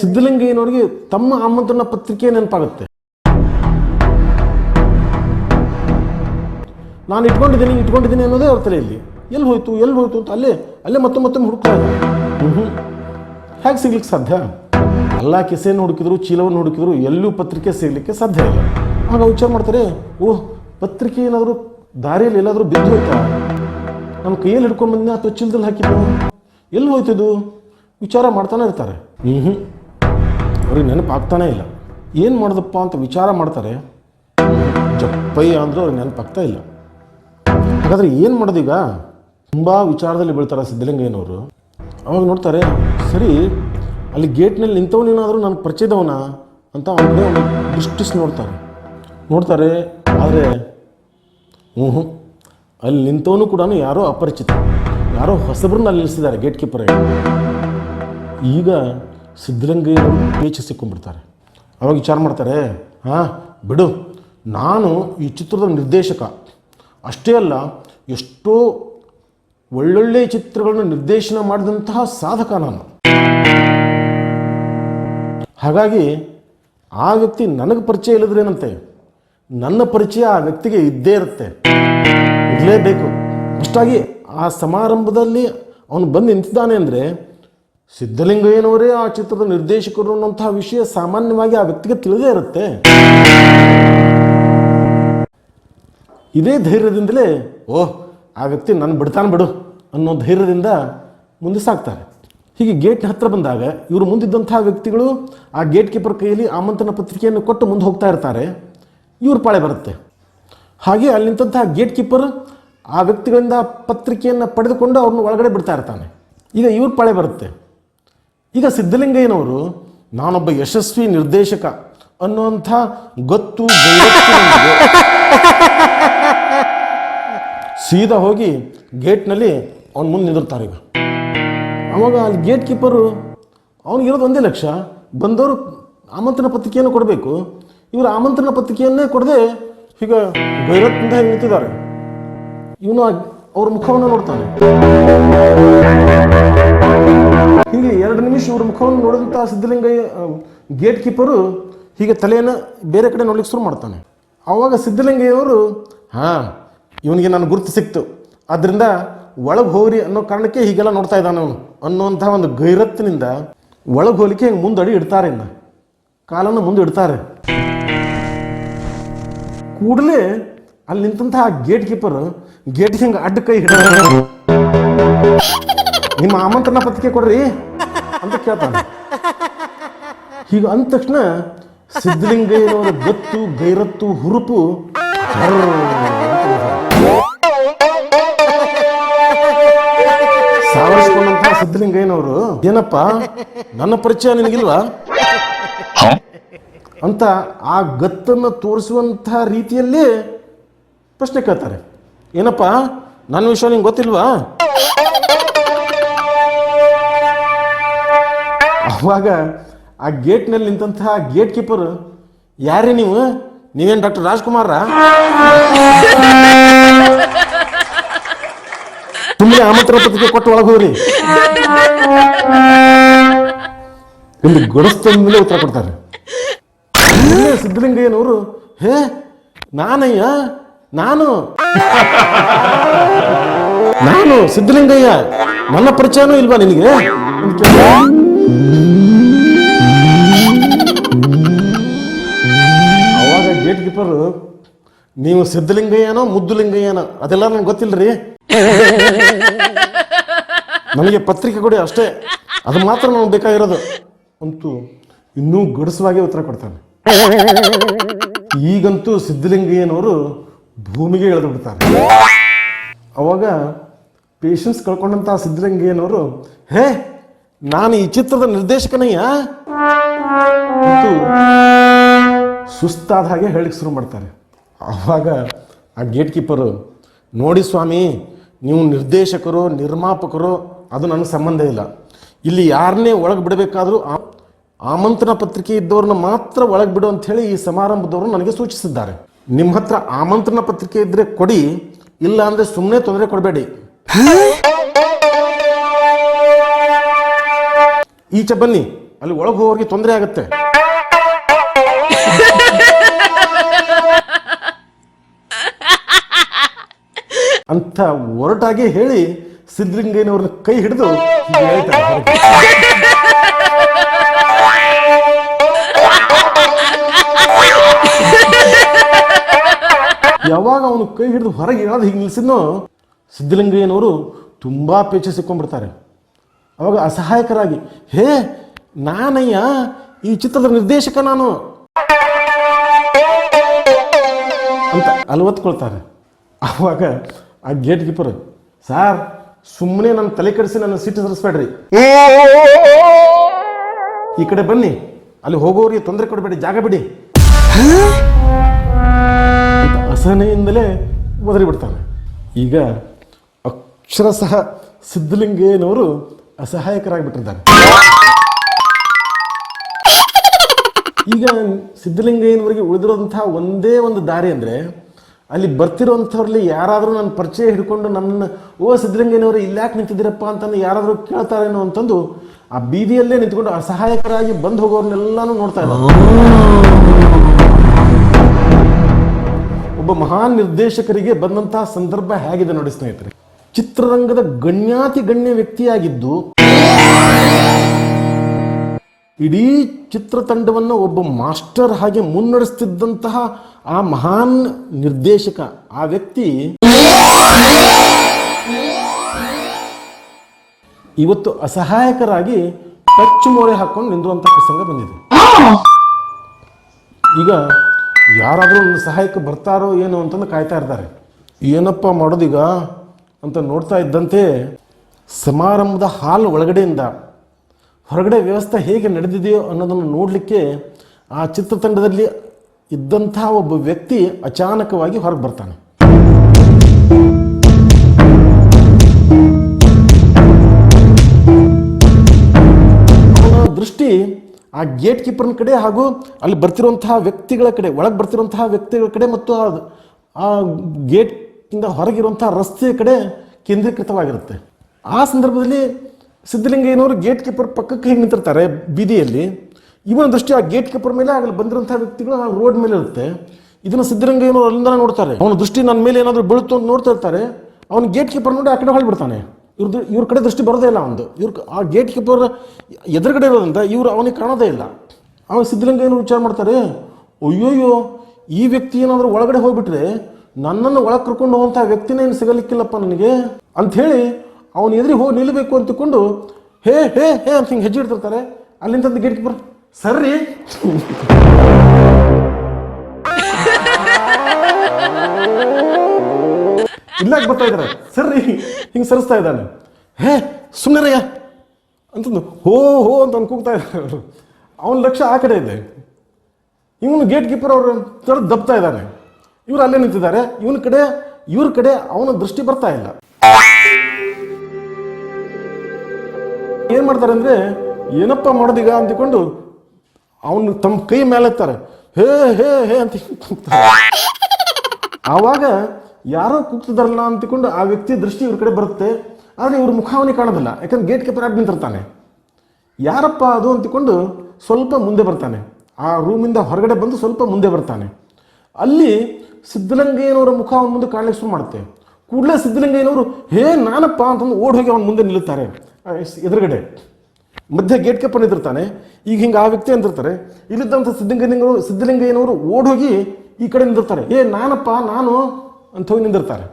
ಸಿದ್ಧಲಿಂಗಯ್ಯನವರಿಗೆ ತಮ್ಮ ಆಮಂತ್ರಣ ಪತ್ರಿಕೆ ನೆನಪಾಗುತ್ತೆ. ನಾನು ಇಟ್ಕೊಂಡಿದ್ದೀನಿ ಇಟ್ಕೊಂಡಿದ್ದೀನಿ ಅನ್ನೋದೇ ಅವ್ರ ತಲೆಯಲ್ಲಿ. ಎಲ್ಲಿ ಹೋಯ್ತು ಎಲ್ಲಿ ಹೋಯ್ತು ಅಂತ ಅಲ್ಲೇ ಅಲ್ಲೇ ಮತ್ತೆ ಮತ್ತೆ ಹುಡುಕ್ತಾ ಹ್ಞೂ ಹೇಗೆ ಸಿಗ್ಲಿಕ್ಕೆ ಸಾಧ್ಯ? ಎಲ್ಲ ಕೆಸೆಯನ್ನು ಹುಡುಕಿದ್ರು, ಚೀಲವನ್ನು ಹುಡುಕಿದ್ರು, ಎಲ್ಲೂ ಪತ್ರಿಕೆ ಸಿಗಲಿಕ್ಕೆ ಸಾಧ್ಯ ಇಲ್ಲ. ಆಗ ವಿಚಾರ ಮಾಡ್ತಾರೆ ಓಹ್ ಪತ್ರಿಕೆ ಏನಾದರೂ ದಾರಿಯಲ್ಲಿ ಎಲ್ಲಾದರೂ ಬಿದ್ದು ಹೋಯ್ತಾ? ನಮ್ಮ ಕೈಯಲ್ಲಿ ಹಿಡ್ಕೊಂಡ್ ಬಂದ ಅಥವಾ ಚೀಲದಲ್ಲಿ ಹಾಕಿದ್ದು ಎಲ್ಲಿ ಹೋಯ್ತಿದು ವಿಚಾರ ಮಾಡ್ತಾನೆ ಇರ್ತಾರೆ. ಹ್ಞೂ ಅವ್ರಿಗೆ ನೆನಪಾಗ್ತಾನೇ ಇಲ್ಲ. ಏನು ಮಾಡೋದಪ್ಪ ಅಂತ ವಿಚಾರ ಮಾಡ್ತಾರೆ. ಜಪ್ಪಯ್ಯ ಅಂದರೂ ಅವ್ರಿಗೆ ನೆನಪಾಗ್ತಾ ಇಲ್ಲ. ಹಾಗಾದ್ರೆ ಏನು ಮಾಡೋದೀಗ? ತುಂಬ ವಿಚಾರದಲ್ಲಿ ಬೀಳ್ತಾರೆ ಸಿದ್ಧಲಿಂಗಯ್ಯನವರು. ಅವಾಗ ನೋಡ್ತಾರೆ, ಸರಿ, ಅಲ್ಲಿ ಗೇಟ್ನಲ್ಲಿ ನಿಂತವನೇನಾದರೂ ನಾನು ಪರಿಚಯದವನ ಅಂತ ಅವ್ನ ಒಂದು ದೃಷ್ಟಿಸಿ ನೋಡ್ತಾರೆ. ನೋಡ್ತಾರೆ, ಆದರೆ ಹ್ಞೂ ಹ್ಞೂ ಅಲ್ಲಿ ನಿಂತವನು ಕೂಡ ಯಾರೋ ಅಪರಿಚಿತ. ಯಾರೋ ಹೊಸಬ್ರನ್ನ ಅಲ್ಲಿ ನಿಲ್ಲಿಸಿದ್ದಾರೆ ಗೇಟ್ ಕೀಪರ್ ಈಗ ಸಿದ್ಧಲಿಂಗಯ್ಯನವರು ಪೇಚಿ ಸಿಕ್ಕೊಂಡ್ಬಿಡ್ತಾರೆ. ಅವಾಗ ವಿಚಾರ ಮಾಡ್ತಾರೆ ಹಾಂ ಬಿಡು, ನಾನು ಈ ಚಿತ್ರದ ನಿರ್ದೇಶಕ. ಅಷ್ಟೇ ಅಲ್ಲ, ಎಷ್ಟೋ ಒಳ್ಳೊಳ್ಳೆ ಚಿತ್ರಗಳನ್ನ ನಿರ್ದೇಶನ ಮಾಡಿದಂತಹ ಸಾಧಕ ನಾನು. ಹಾಗಾಗಿ, ಆ ವ್ಯಕ್ತಿ ನನಗೆ ಪರಿಚಯ ಇಲ್ಲದ್ರೇನಂತೆ ನನ್ನ ಪರಿಚಯ ಆ ವ್ಯಕ್ತಿಗೆ ಇದ್ದೇ ಇರುತ್ತೆ. ಇರಲೇಬೇಕು. ಅಷ್ಟಾಗಿ ಆ ಸಮಾರಂಭದಲ್ಲಿ ಅವನು ಬಂದು ನಿಂತಿದ್ದಾನೆ ಅಂದರೆ ಸಿದ್ಧಲಿಂಗಯ್ಯನವರೇ ಆ ಚಿತ್ರದ ನಿರ್ದೇಶಕರು ಅನ್ನೋಂತಹ ವಿಷಯ ಸಾಮಾನ್ಯವಾಗಿ ಆ ವ್ಯಕ್ತಿಗೆ ತಿಳಿದೇ ಇರುತ್ತೆ. ಇದೇ ಧೈರ್ಯದಿಂದಲೇ ಓಹ್ ಆ ವ್ಯಕ್ತಿ ನನ್ನ ಬಿಡ್ತಾನೆ ಬಿಡು ಅನ್ನೋ ಧೈರ್ಯದಿಂದ ಮುಂದೆ ಸಾಕ್ತಾರೆ ಹೀಗೆ ಗೇಟ್ ಹತ್ರ ಬಂದಾಗ ಇವರು ಮುಂದಿದ್ದಂತಹ ವ್ಯಕ್ತಿಗಳು ಆ ಗೇಟ್ ಕೀಪರ್ ಕೈಯಲ್ಲಿ ಆಮಂತ್ರಣ ಪತ್ರಿಕೆಯನ್ನು ಕೊಟ್ಟು ಮುಂದೆ ಹೋಗ್ತಾ ಇರ್ತಾರೆ. ಇವ್ರ ಪಾಳೆ ಬರುತ್ತೆ. ಹಾಗೆ ಅಲ್ಲಿ ನಿಂತಹ ಗೇಟ್ ಕೀಪರ್ ಆ ವ್ಯಕ್ತಿಗಳಿಂದ ಪತ್ರಿಕೆಯನ್ನು ಪಡೆದುಕೊಂಡು ಅವ್ರನ್ನ ಒಳಗಡೆ ಬಿಡ್ತಾ ಇರ್ತಾನೆ. ಈಗ ಇವ್ರ ಪಾಳೆ ಬರುತ್ತೆ. ಈಗ ಸಿದ್ಧಲಿಂಗಯ್ಯನವರು, ನಾನೊಬ್ಬ ಯಶಸ್ವಿ ನಿರ್ದೇಶಕ ಅನ್ನುವಂಥ ಗೊತ್ತು ಸೀದಾ ಹೋಗಿ ಗೇಟ್ನಲ್ಲಿ ಅವ್ನ ಮುಂದೆ ನಿಂದಿರ್ತಾರೆ ಈಗ. ಅವಾಗ ಅಲ್ಲಿ ಗೇಟ್ ಕೀಪರು ಅವ್ನಿಗಿರೋದು ಒಂದೇ ಲಕ್ಷ, ಬಂದವರು ಆಮಂತ್ರಣ ಪತ್ರಿಕೆಯನ್ನು ಕೊಡಬೇಕು. ಇವರು ಆಮಂತ್ರಣ ಪತ್ರಿಕೆಯನ್ನೇ ಕೊಡದೆ ಈಗ ಹಿಂಗೆ ನಿಂತಿದ್ದಾರೆ. ಇವನು ಅವ್ರ ಮುಖವನ್ನು ನೋಡ್ತಾನೆ. ಹೀಗೆ ಎರಡು ನಿಮಿಷ ಇವ್ರ ಮುಖವನ್ನು ನೋಡಿದಂಥ ಸಿದ್ಧಲಿಂಗಯ್ಯ ಗೇಟ್ ಕೀಪರು ಹೀಗೆ ತಲೆಯನ್ನು ಬೇರೆ ಕಡೆ ನೋಡ್ಲಿಕ್ಕೆ ಶುರು ಮಾಡ್ತಾನೆ. ಆವಾಗ ಸಿದ್ಧಲಿಂಗಯ್ಯವರು, ಹಾಂ, ಇವನಿಗೆ ನಾನು ಗುರುತು ಸಿಕ್ತು. ಆದ್ದರಿಂದ ಒಳಗೆ ಹೋಗ್ರಿ ಅನ್ನೋ ಕಾರಣಕ್ಕೆ ಹೀಗೆಲ್ಲ ನೋಡ್ತಾ ಇದ್ದಾನೆ ಅವನು. ಅನ್ನುವಂಥ ಒಂದು ಗೈರತ್ತಿನಿಂದ ಒಳಗೆ ಹೋಲಿಕೆ ಹಿಂಗೆ ಮುಂದಡಿ ಇಡ್ತಾರೆ ಇನ್ನು. ಕಾಲನ್ನು ಮುಂದೆ ಇಡ್ತಾರೆ. ಕೂಡಲೇ ಅಲ್ಲಿ ನಿಂತಹ ಗೇಟ್ ಕೀಪರ್ ಗೇಟ್ ಹಿಂಗೆ ಅಡ್ಡ ಕೈ ಹಿಡ ನಿಮ್ಮ ಆಮಂತ್ರಣ ಪತ್ರಿಕೆ ಕೊಡ್ರಿ ಅಂತ ಕೇಳ್ತಾನೆ. ಹೀಗ ಅಂದ ತಕ್ಷಣ ಸಿದ್ಧಲಿಂಗಯ್ಯನವರ ಗತ್ತು ಗೈರತ್ತು ಹುರುಪು ಬರ್ತದೆ. ಸಿದ್ಧಲಿಂಗಯ್ಯನವರು ಏನಪ್ಪ ನನ್ನ ಪರಿಚಯ ನಿನಗಿಲ್ವಾ? ಅಂತ ಆ ಗತ್ತನ್ನು ತೋರಿಸುವಂತಹ ರೀತಿಯಲ್ಲಿ ಪ್ರಶ್ನೆ ಕೇಳ್ತಾರೆ. ಏನಪ್ಪ ನನ್ನ ವಿಷಯ ನಿಂಗೆ ಗೊತ್ತಿಲ್ವಾ? ಅವಾಗ ಆ ಗೇಟ್ನಲ್ಲಿ ನಿಂತಹ ಗೇಟ್ ಕೀಪರ್ ಯಾರೇ ನೀವು? ನೀವೇನು ಡಾಕ್ಟರ್ ರಾಜ್ಕುಮಾರ ಸುಮ್ಮನೆ ಆಮಂತ್ರಣ ಪತ್ರಿಕೆ ಕೊಟ್ಟು ಒಳಗೆ ಹೋಗ್ರಿ. ಒಂದು ಗಡಸ್ತನ ಮೇಲೆ ಉತ್ತರ ಕೊಡ್ತಾರೆ. ಸಿದ್ದಲಿಂಗಯ್ಯನವರು ಹೇ, ನಾನಯ್ಯ, ನಾನು. ನಾನು ಸಿದ್ಧಲಿಂಗಯ್ಯ, ನನ್ನ ಪರಿಚಯನೂ ಇಲ್ವಾ ನಿನಗೆ. ಅವಾಗ ಗೇಟ್ ಕೀಪರ್ ನೀವು ಸಿದ್ಧಲಿಂಗಯ್ಯನೋ ಮುದ್ದುಲಿಂಗಯ್ಯನೋ? ಅದೆಲ್ಲ ನನಗೆ ಗೊತ್ತಿಲ್ಲರಿ ನನಗೆ ಪತ್ರಿಕೆ ಕೊಡಿ ಅಷ್ಟೇ. ಅದು ಮಾತ್ರ ನನಗೆ ಬೇಕಾಗಿರೋದು. ಅಂತೂ ಇನ್ನೂ ಗಡಸವಾಗಿ ಉತ್ತರ ಕೊಡ್ತಾನೆ ಈಗಂತೂ ಸಿದ್ಧಲಿಂಗಯ್ಯನವರು ಭೂಮಿಗೆ ಎಳೆದು ಬಿಡ್ತಾರೆ. ಅವಾಗ ಪೇಷನ್ಸ್ ಕಳ್ಕೊಂಡಂತಹ ಸಿದ್ಧಲಿಂಗಯ್ಯನವರು ಹೇ ನಾನು ಈ ಚಿತ್ರದ ನಿರ್ದೇಶಕನಯ್ಯ? ಸುಸ್ತಾದ ಹಾಗೆ ಹೇಳಿಕ್ ಶುರು ಮಾಡ್ತಾರೆ. ಆವಾಗ ಆ ಗೇಟ್ ಕೀಪರು ನೋಡಿ ಸ್ವಾಮಿ, ನೀವು ನಿರ್ದೇಶಕರು, ನಿರ್ಮಾಪಕರು, ಅದು ನನಗೆ ಸಂಬಂಧ ಇಲ್ಲ. ಇಲ್ಲಿ ಯಾರನ್ನೇ ಒಳಗೆ ಬಿಡಬೇಕಾದ್ರೂ ಆಮಂತ್ರಣ ಪತ್ರಿಕೆ ಇದ್ದವ್ರನ್ನ ಮಾತ್ರ ಒಳಗೆ ಬಿಡು ಅಂತ ಹೇಳಿ ಈ ಸಮಾರಂಭದವರು ನನಗೆ ಸೂಚಿಸಿದ್ದಾರೆ. ನಿಮ್ಮ ಹತ್ರ ಆಮಂತ್ರಣ ಪತ್ರಿಕೆ ಇದ್ದರೆ ಕೊಡಿ, ಇಲ್ಲ ಅಂದರೆ ಸುಮ್ಮನೆ ತೊಂದರೆ ಕೊಡಬೇಡಿ. ಈಚೆ ಬನ್ನಿ, ಅಲ್ಲಿ ಒಳಗೆ ಹೋಗೋರಿಗೆ ತೊಂದರೆ ಆಗುತ್ತೆ. ಅಂತ ಒರಟಾಗಿ ಹೇಳಿ ಸಿದ್ಧಲಿಂಗಯ್ಯನವ್ರನ್ನ ಕೈ ಹಿಡಿದು ಯಾವಾಗ ಅವನು ಕೈ ಹಿಡಿದು ಹೊರಗೆ ಹೇಳೋದು ಹಿಂಗೆ ನಿಲ್ಸಿದ್ನೋ, ಸಿದ್ಧಲಿಂಗಯ್ಯನವರು ತುಂಬಾ ಪೇಚೆ ಸಿಕ್ಕೊಂಡ್ಬಿಡ್ತಾರೆ. ಅವಾಗ ಅಸಹಾಯಕರಾಗಿ, ಹೇ, ನಾನಯ್ಯ, ಈ ಚಿತ್ರದ ನಿರ್ದೇಶಕ ನಾನು. ಅಂತ ಅಲ್ವತ್ಕೊಳ್ತಾರೆ. ಆವಾಗ ಆ ಗೇಟ್ ಕೀಪರ್ ಸಾರ್ ಸುಮ್ಮನೆ ನನ್ನ ತಲೆ ಕೆಡಿಸಿ ನನ್ನ ಸಿಟ್ಟು ಸರಿಸ್ಬೇಡ್ರಿ. ಈ ಕಡೆ ಬನ್ನಿ, ಅಲ್ಲಿ ಹೋಗೋರಿಗೆ ತೊಂದರೆ ಕೊಡಬೇಡಿ, ಜಾಗ ಬಿಡಿ. ಅಸಹನೆಯಿಂದಲೇ ಬಿಡ್ತಾನೆ. ಈಗ ಅಕ್ಷರಶಃ ಸಿದ್ಧಲಿಂಗಯ್ಯನವರು ಅಸಹಾಯಕರಾಗಿಬಿಟ್ಟಿದ್ದಾರೆ ಈಗ ಸಿದ್ಧಲಿಂಗಯ್ಯನವರಿಗೆ ಉಳಿದಿರೋಂಥ ಒಂದೇ ಒಂದು ದಾರಿ ಅಂದರೆ ಅಲ್ಲಿ ಬರ್ತಿರೋಂಥವ್ರಲ್ಲಿ ಯಾರಾದರೂ ನನ್ನ ಪರಿಚಯ ಹಿಡ್ಕೊಂಡು ನನ್ನ ಓ, ಸಿದ್ಧಲಿಂಗಯ್ಯನವರು ಇಲ್ಯಾಕೆ ನಿಂತಿದ್ದೀರಪ್ಪ? ಅಂತಂದು ಯಾರಾದರೂ ಕೇಳ್ತಾರೇನೋ ಅಂತಂದು ಆ ಬೀದಿಯಲ್ಲೇ ನಿಂತ್ಕೊಂಡು ಅಸಹಾಯಕರಾಗಿ ಬಂದು ಹೋಗೋರ್ನೆಲ್ಲಾನು ನೋಡ್ತಾ ಇದ್ದಾರೆ ಒಬ್ಬ ಮಹಾನ್ ನಿರ್ದೇಶಕರಿಗೆ ಬಂದಂತಹ ಸಂದರ್ಭ ಹೇಗಿದೆ ನೋಡಿ ಸ್ನೇಹಿತರೆ. ಚಿತ್ರರಂಗದ ಗಣ್ಯಾತಿ ಗಣ್ಯ ವ್ಯಕ್ತಿಯಾಗಿದ್ದು, ಇಡೀ ಚಿತ್ರತಂಡವನ್ನು ಒಬ್ಬ ಮಾಸ್ಟರ್ ಹಾಗೆ ಮುನ್ನಡೆಸ್ತಿದ್ದಂತಹ ಆ ಮಹಾನ್ ನಿರ್ದೇಶಕ, ಆ ವ್ಯಕ್ತಿ ಇವತ್ತು ಅಸಹಾಯಕರಾಗಿ ಕಚ್ಚು ಮೋರೆ ಹಾಕೊಂಡು ನಿಂದುವಂಥ ಪ್ರಸಂಗ ಬಂದಿದೆ. ಈಗ ಯಾರಾದರೂ ಒಂದು ಸಹಾಯಕ್ಕೆ ಬರ್ತಾರೋ ಏನೋ ಅಂತಂದು ಕಾಯ್ತಾ ಇರ್ತಾರೆ. ಏನಪ್ಪ ಮಾಡೋದೀಗ? ಅಂತ ನೋಡ್ತಾ ಇದ್ದಂತೆ ಸಮಾರಂಭದ ಹಾಲ್ ಒಳಗಡೆಯಿಂದ ಹೊರಗಡೆ ವ್ಯವಸ್ಥೆ ಹೇಗೆ ನಡೆದಿದೆಯೋ ಅನ್ನೋದನ್ನು ನೋಡಲಿಕ್ಕೆ ಆ ಚಿತ್ರತಂಡದಲ್ಲಿ ಇದ್ದಂಥ ಒಬ್ಬ ವ್ಯಕ್ತಿ ಅಚಾನಕವಾಗಿ ಹೊರಗೆ ಬರ್ತಾನೆ. ದೃಷ್ಟಿ ಆ ಗೇಟ್ ಕೀಪರ್ನ ಕಡೆ ಹಾಗೂ ಅಲ್ಲಿ ಬರ್ತಿರುವಂತಹ ವ್ಯಕ್ತಿಗಳ ಕಡೆ, ಒಳಗೆ ಬರ್ತಿರುವಂತಹ ವ್ಯಕ್ತಿಗಳ ಕಡೆ ಮತ್ತು ಆ- ಆ ಗೇಟ್ನಿಂದ ಹೊರಗಿರುವಂಥ ರಸ್ತೆಯ ಕಡೆ ಕೇಂದ್ರೀಕೃತವಾಗಿರುತ್ತೆ. ಆ ಸಂದರ್ಭದಲ್ಲಿ ಸಿದ್ಧಲಿಂಗಯ್ಯನವರು ಗೇಟ್ ಕೀಪರ್ ಪಕ್ಕಕ್ಕೆ ಹಿಂಗೆ ನಿಂತಿರ್ತಾರೆ ಬೀದಿಯಲ್ಲಿ. ಇವನ ದೃಷ್ಟಿ ಆ ಗೇಟ್ ಕೀಪರ್ ಮೇಲೆ ಆಗಲಿ ಬಂದಿರುವಂತಹ ವ್ಯಕ್ತಿಗಳು ಆ ರೋಡ್ ಮೇಲೆ ಇರುತ್ತೆ. ಇದನ್ನು ಸಿದ್ದಲಿಂಗಯ್ಯನವರು ಅಲ್ಲಿಂದ ನೋಡ್ತಾರೆ. ಅವನ ದೃಷ್ಟಿ ನನ್ನ ಮೇಲೆ ಏನಾದರೂ ಬೀಳ್ತು ಅಂತ ನೋಡ್ತಾ ಇರ್ತಾರೆ. ಅವನು ಗೇಟ್ ಕೀಪರ್ ನೋಡಿ ಆ ಕಡೆ ಹೊಳ್ಬಿಡ್ತಾನೆ ಇವ್ರದ್ದು ಇವ್ರ ಕಡೆ ದೃಷ್ಟಿ ಬರೋದೇ ಇಲ್ಲ ಅವನು ಇವ್ರ ಆ ಗೇಟ್ ಕೀಪರ್ ಎದುರುಗಡೆ ಇರೋದ್ರಿಂದ ಇವರು ಅವನಿಗೆ ಕಾಣೋದೇ ಇಲ್ಲ. ಅವನು ಸಿದ್ಧಲಿಂಗಯ್ಯನವರು ವಿಚಾರ ಮಾಡ್ತಾರೆ, ಅಯ್ಯೋಯ್ಯೋ, ಈ ವ್ಯಕ್ತಿ ಏನಾದರೂ ಒಳಗಡೆ ಹೋಗ್ಬಿಟ್ರೆ ನನ್ನನ್ನು ಒಳಗೆ ಕರ್ಕೊಂಡು ಹೋಗುವಂಥ ವ್ಯಕ್ತಿನೇ ಏನು ಸಿಗಲಿಕ್ಕಿಲ್ಲಪ್ಪ ನನಗೆ. ಅಂಥೇಳಿ ಅವನು ಎದುರಿಗೆ ಹೋಗಿ ನಿಲ್ಲಬೇಕು ಅಂತಕೊಂಡು ಹೇ ಹೇ ಹೇ ಅಂತ ಹಿಂಗೆ ಹೆಜ್ಜೆ ಇಡ್ತಿರ್ತಾರೆ. ಅಲ್ಲಿಂದ ಗೇಟ್ ಬರ್ ಸರ್ರಿ. ಇಲ್ಲಾಕ್ ಬರ್ತಾ ಇದ್ದಾರೆ. ಸರ್ರಿ. ಹಿಂಗೆ ಸರಿಸ್ತಾ ಇದ್ದಾನೆ. ಹೇ ಸುಮ್ಮನೆರಯ್ಯ ಅಂತಂದು, ಹೋ ಹೋ ಅಂತ ಅನ್ಕೋಗ್ತಾ ಇದ್ದಾರೆ ಅವನ ಲಕ್ಷ್ಯ ಆ ಕಡೆ ಇದೆ. ಇವನು ಗೇಟ್ ಕೀಪರ್ ಅವರು ದಬ್ತಾ ಇದ್ದಾನೆ. ಇವ್ರು ಅಲ್ಲೇ ನಿಂತಿದ್ದಾರೆ. ಇವನ ಕಡೆ, ಇವ್ರ ಕಡೆ ಅವನ ದೃಷ್ಟಿ ಬರ್ತಾ ಇಲ್ಲ. ಏನ್ ಮಾಡ್ತಾರೆ ಅಂದ್ರೆ, ಏನಪ್ಪ ಮಾಡೋದೀಗ ಅಂತಿಕೊಂಡು ಅವನು ತಮ್ಮ ಕೈ ಮೇಲೆ ಎತ್ತಾರೆ ಹೇ ಹೇ ಹೇ ಅಂತ ಆವಾಗ ಯಾರೋ ಕೂಗ್ತಿದಾರಲ್ಲ ಅಂತಿಕೊಂಡು ಆ ವ್ಯಕ್ತಿ ದೃಷ್ಟಿ ಇವ್ರ ಕಡೆ ಬರುತ್ತೆ. ಆದರೆ ಇವ್ರ ಮುಖಾವಣಿ ಕಾಣೋದಿಲ್ಲ. ಯಾಕಂದ್ರೆ ಗೇಟ್ ಕೀಪರ್ ಆಗಿ ನಿಂತಿರ್ತಾನೆ. ಯಾರಪ್ಪ ಅದು ಅಂತಿಕೊಂಡು ಸ್ವಲ್ಪ ಮುಂದೆ ಬರ್ತಾನೆ. ಆ ರೂಮಿಂದ ಹೊರಗಡೆ ಬಂದು ಸ್ವಲ್ಪ ಮುಂದೆ ಬರ್ತಾನೆ. ಅಲ್ಲಿ ಸಿದ್ಧಲಿಂಗಯ್ಯನವರ ಮುಖ ಅವನ ಮುಂದೆ ಕಾಣಲಿಕ್ಕೆ ಶುರು ಮಾಡುತ್ತೆ. ಕೂಡಲೇ ಸಿದ್ಧಲಿಂಗಯ್ಯನವರು, ಹೇ ನಾನಪ್ಪ ಅಂತಂದು ಓಡ್ ಹೋಗಿ ಅವನ ಮುಂದೆ ನಿಲ್ಲುತ್ತಾರೆ. ಎದುರುಗಡೆ. ಮಧ್ಯೆ ಗೇಟ್ ಕೆಪ್ಪ ನಿಂತಿರ್ತಾನೆ ಈಗ ಹಿಂಗೆ ಆ ವ್ಯಕ್ತಿ ಅಂತಿರ್ತಾರೆ ಇಲ್ಲಿದ್ದಂಥ ಸಿದ್ಧಲಿಂಗಯ್ಯನವರು ಸಿದ್ಧಲಿಂಗಯ್ಯನವರು ಓಡ್ ಹೋಗಿ ಈ ಕಡೆ ನಿಂತಿರ್ತಾರೆ ಏ ನಾನಪ್ಪ, ನಾನು ಅಂತ ಹೋಗಿ ನಿಂದಿರ್ತಾರೆ.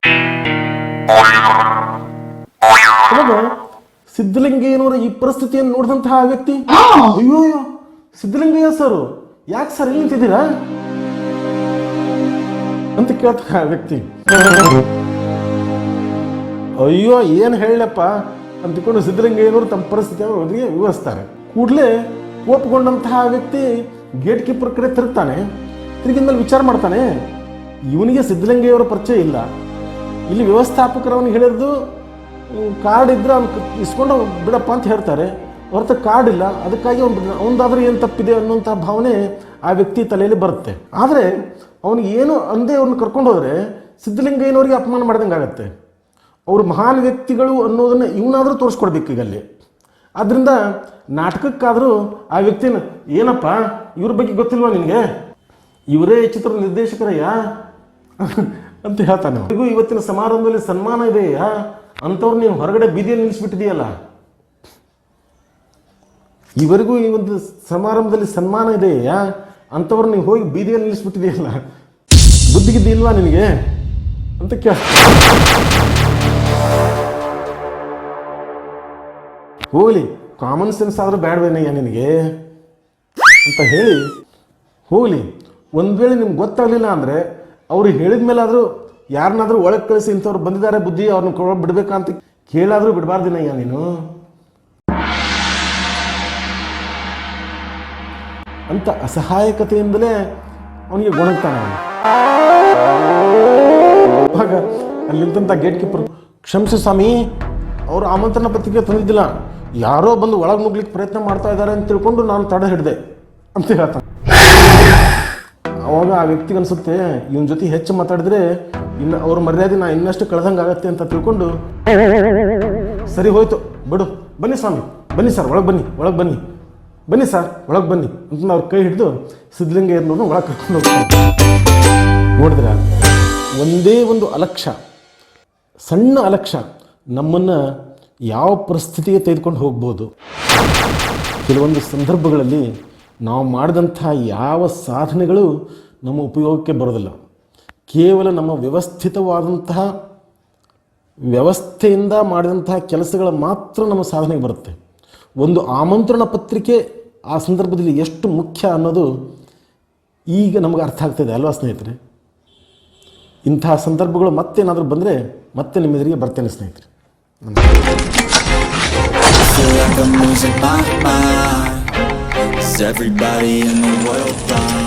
ಸಿದ್ಧಲಿಂಗಯ್ಯನವರ ಈ ಪರಿಸ್ಥಿತಿಯನ್ನು ನೋಡಿದಂತಹ ವ್ಯಕ್ತಿ ಅಯ್ಯೋ ಸಿದ್ಧಲಿಂಗಯ್ಯ ಸರ್, ಯಾಕೆ ಸರ್ ಇಲ್ಲಿ ನಿಂತಿದ್ದೀರಾ? ಅಂತ ಕೇಳ್ತಾರೆ ಆ ವ್ಯಕ್ತಿ. ಅಯ್ಯೋ, ಏನು ಹೇಳಪ್ಪ ಅಂತಿಕೊಂಡು ಸಿದ್ಧಲಿಂಗಯ್ಯನವರು ತಮ್ಮ ಪರಿಸ್ಥಿತಿಯನ್ನು ಅವರಿಗೆ ವಿವರಿಸ್ತಾರೆ. ಕೂಡಲೇ ಕೋಪಗೊಂಡಂತಹ ವ್ಯಕ್ತಿ ಗೇಟ್ ಕೀಪರ್ ಕಡೆ ತಿರುಗ್ತಾನೆ ತಿರುಗಿದ್ಮೇಲೆ ವಿಚಾರ ಮಾಡ್ತಾನೆ. ಇವನಿಗೆ ಸಿದ್ಧಲಿಂಗಯ್ಯವರ ಪರಿಚಯ ಇಲ್ಲ. ಇಲ್ಲಿ ವ್ಯವಸ್ಥಾಪಕರು ಅವನಿಗೆ ಹೇಳಿದ್ದು ಕಾರ್ಡ್ ಇದ್ರೆ ಅವ್ನು ಇಸ್ಕೊಂಡು ಬಿಡಪ್ಪ ಅಂತ ಹೇಳ್ತಾರೆ. ಹೊರತು ಕಾರ್ಡ್ ಇಲ್ಲ. ಅದಕ್ಕಾಗಿ ಅವ್ನು ಅವನದಾದ್ರೂ ಏನು ತಪ್ಪಿದೆ ಅನ್ನುವಂಥ ಭಾವನೆ ಆ ವ್ಯಕ್ತಿ ತಲೆಯಲ್ಲಿ ಬರುತ್ತೆ. ಆದರೆ ಅವನಿಗೆ ಏನು ಅಂದೇ ಅವ್ರನ್ನ ಕರ್ಕೊಂಡು ಹೋದರೆ ಸಿದ್ಧಲಿಂಗಯ್ಯನವರಿಗೆ ಅಪಮಾನ ಮಾಡ್ದಂಗೆ ಆಗುತ್ತೆ. ಅವರು ಮಹಾನ್ ವ್ಯಕ್ತಿಗಳು ಅನ್ನೋದನ್ನು ಇವನಾದರೂ ತೋರಿಸ್ಕೊಡ್ಬೇಕು ಈಗ ಅಲ್ಲಿ ಆದ್ದರಿಂದ ನಾಟಕಕ್ಕಾದರೂ ಆ ವ್ಯಕ್ತಿನ, ಏನಪ್ಪ, ಇವ್ರ ಬಗ್ಗೆ ಗೊತ್ತಿಲ್ವಾ ನಿನಗೆ? ಇವರೇ ಚಿತ್ರದ ಚಿತ್ರ ನಿರ್ದೇಶಕರಯ್ಯ? ಅಂತ ಹೇಳ್ತಾನೆ ಅವರಿಗೂ ಇವತ್ತಿನ ಸಮಾರಂಭದಲ್ಲಿ ಸನ್ಮಾನ ಇದೆಯಾ? ಅಂಥವ್ರು ನೀನು ಹೊರಗಡೆ ಬೀದಿಯಲ್ಲಿ ನಿಲ್ಲಿಸ್ಬಿಟ್ಟಿದೆಯಲ್ಲ ಇವರಿಗೂ ಈ ಒಂದು ಸಮಾರಂಭದಲ್ಲಿ ಸನ್ಮಾನ ಇದೆಯಾ? ಅಂಥವ್ರು ನೀವು ಹೋಗಿ ಬೀದಿಯಲ್ಲಿ ನಿಲ್ಲಿಸ್ಬಿಟ್ಟಿದೆಯಲ್ಲ? ಬುದ್ಧಿಗಿದ್ದು ಇಲ್ವಾ ನಿನಗೆ? ಅಂತ ಕೇಳ. ಹೋಗಲಿ ಕಾಮನ್ ಸೆನ್ಸ್ ಆದರೂ ಬೇಡವೇನಯ್ಯ ನಿನಗೆ? ಅಂತ ಹೇಳಿ, ಹೋಗಲಿ, ಒಂದು ವೇಳೆ ನಿಮ್ಗೆ ಗೊತ್ತಾಗಲಿಲ್ಲ ಅಂದರೆ ಅವ್ರು ಹೇಳಿದ ಮೇಲಾದರೂ ಯಾರನ್ನಾದರೂ ಒಳಗೆ ಕಳಿಸಿ ಇಂಥವ್ರು ಬಂದಿದ್ದಾರೆ ಬುದ್ಧಿ ಅವ್ರನ್ನ ಕೊಡೋ ಬಿಡಬೇಕಂತ ಕೇಳಾದರೂ ಬಿಡಬಾರ್ದಿನಯ್ಯ ನೀನು. ಅಂತ ಅಸಹಾಯಕತೆಯಿಂದಲೇ ಅವನಿಗೆ ಗೊಣಗ್ತಾನೆ ಅವನು. ಆಗ ಅಲ್ಲಿರ್ತಂಥ ಗೇಟ್ ಕೀಪರ್ ಕ್ಷಮಿಸಿ ಸ್ವಾಮಿ, ಅವರು ಆಮಂತ್ರಣ ಪತ್ರಿಕೆ ತಂದಿದ್ದಿಲ್ಲ. ಯಾರೋ ಬಂದು ಒಳಗೆ ನುಗ್ಲಿಕ್ಕೆ ಪ್ರಯತ್ನ ಮಾಡ್ತಾ ಇದ್ದಾರೆ ಅಂತ ತಿಳ್ಕೊಂಡು ನಾನು ತಡೆ ಹಿಡಿದೆ, ಅಂತ ಹೇಳ್ತಾನೆ. ಅವಾಗ ಆ ವ್ಯಕ್ತಿಗೆ ಅನಿಸುತ್ತೆ, ಇವನ ಜೊತೆ ಹೆಚ್ಚು ಮಾತಾಡಿದ್ರೆ ಇನ್ನು ಅವ್ರ ಮರ್ಯಾದೆ ನಾ ಇನ್ನಷ್ಟು ಕಳೆದಂಗೆ ಆಗತ್ತೆ ಅಂತ ತಿಳ್ಕೊಂಡು ಸರಿ ಹೋಯ್ತು. ಬಿಡು ಬನ್ನಿ ಸ್ವಾಮಿ, ಬನ್ನಿ ಸರ್, ಒಳಗೆ ಬನ್ನಿ ಒಳಗೆ ಬನ್ನಿ. ಬನ್ನಿ ಸರ್, ಒಳಗೆ ಬನ್ನಿ. ಅಂತ ಅವ್ರ ಕೈ ಹಿಡಿದು ಸಿದ್ಧಲಿಂಗಯ್ಯನವ್ರನ್ನ ಒಳಗೆ ಕರ್ಕೊಂಡು ಹೋಗ್ತಾರೆ ನೋಡಿದ್ರೆ? ಒಂದೇ ಒಂದು ಅಲಕ್ಷ್ಯ. ಸಣ್ಣ ಅಲಕ್ಷ್ಯ. ನಮ್ಮನ್ನು ಯಾವ ಪರಿಸ್ಥಿತಿಗೆ ತೆಗೆದುಕೊಂಡು ಹೋಗ್ಬೋದು? ಕೆಲವೊಂದು ಸಂದರ್ಭಗಳಲ್ಲಿ ನಾವು ಮಾಡಿದಂಥ ಯಾವ ಸಾಧನೆಗಳು ನಮ್ಮ ಉಪಯೋಗಕ್ಕೆ ಬರೋದಿಲ್ಲ. ಕೇವಲ ನಮ್ಮ ವ್ಯವಸ್ಥಿತವಾದಂತಹ ವ್ಯವಸ್ಥೆಯಿಂದ ಮಾಡಿದಂತಹ ಕೆಲಸಗಳು ಮಾತ್ರ ನಮ್ಮ ಸಾಧನೆಗೆ ಬರುತ್ತೆ. ಒಂದು ಆಮಂತ್ರಣ ಪತ್ರಿಕೆ ಆ ಸಂದರ್ಭದಲ್ಲಿ ಎಷ್ಟು ಮುಖ್ಯ ಅನ್ನೋದು ಈಗ ನಮಗೆ ಅರ್ಥ ಆಗ್ತಾಯಿದೆ ಅಲ್ವಾ ಸ್ನೇಹಿತರೆ? ಇಂತಹ ಸಂದರ್ಭಗಳು ಮತ್ತೇನಾದರೂ ಬಂದರೆ ಮತ್ತೆ ನಿಮ್ಮ ಎದುರಿಗೆ ಬರ್ತೇನೆ ಸ್ನೇಹಿತರೆ. Everybody in the world?